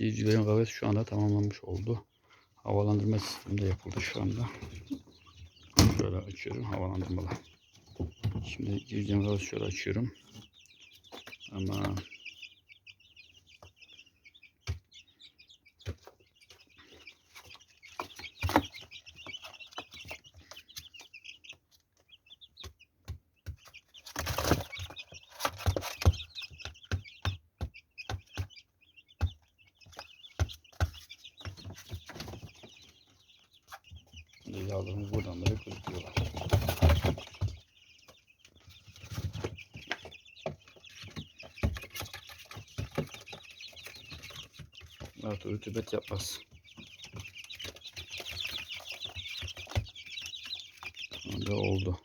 Civcivlerin kafesi şu anda tamamlanmış oldu. Havalandırma sistemi de yapıldı şu anda. Şöyle açıyorum havalandırmalı. Şimdi civcivlerin kafesi şöyle açıyorum. Ama yavrularımız buradan böyle gözüküyorlar. Artık rütubet yapmaz. Öyle oldu.